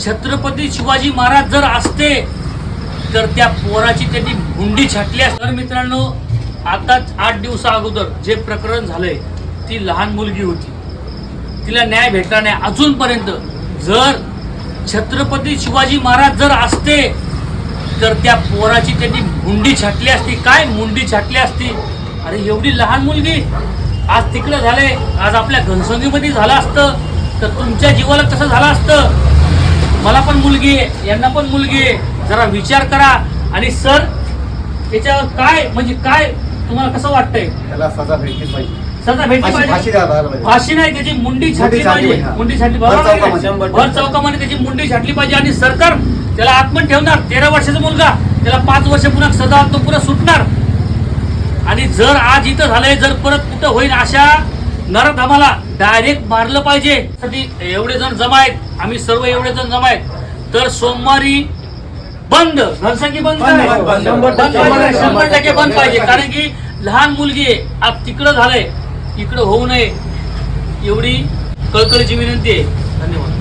छत्रपती शिवाजी महाराज जर असते तर त्या पोराची त्यांनी हुंडी छाटली तर मित्रांनो आताच आठ दिवसा अगोदर जे प्रकरण झालंय ती लहान मुलगी होती. तिला न्याय भेटला नाही. अजूनपर्यंत जर छत्रपती शिवाजी महाराज जर असते तर त्या पोराची त्यांनी मुंडी छाटली असती. काय मुंडी छाटली असती? अरे एवढी लहान मुलगी. आज तिकडं झालंय. आज आपल्या घनसंगीमध्ये झालं असतं. तर तुमच्या जीवाला कसं झालं असतं. मुलगी आहे यांना पण मुलगी आहे. जरा विचार करा. आणि सर याच्यावर काय म्हणजे काय तुम्हाला कसं वाटतंय? त्याला सजा भेटलीच पाहिजे. सजा भेटली फाशी फाशी पाहिजे. फाशी नाही त्याची मुंडी छाटली पाहिजे. पाहिजे, हा. मुंडी छाटली भर बरोबर आहे चौकामध्ये. का? भर चौकामध्ये त्याची मुंडी छाटली पाहिजे. आणि सरकार त्याला आत्मन ठेवणार. तेरा वर्षाचा मुलगा. त्याला पाच वर्ष पुन्हा सदा तो पुन्हा सुटणार. आणि जर आज इथं झालंय जर परत कुठं होईल अशा नरधमाला डायरेक्ट मारलं पाहिजे. साठी एवढे जण जमा आहेत. आम्ही सर्व एवढे जण जमा आहेत. तर सोमवारी बंद घरसंगी बंद. शंभर टक्के. शंभर टक्के बंद पाहिजे. कारण की लहान मुलगी आहे आज तिकडं झालंय इकडं होऊ नये एवढी कळकळीची विनंती आहे. धन्यवाद.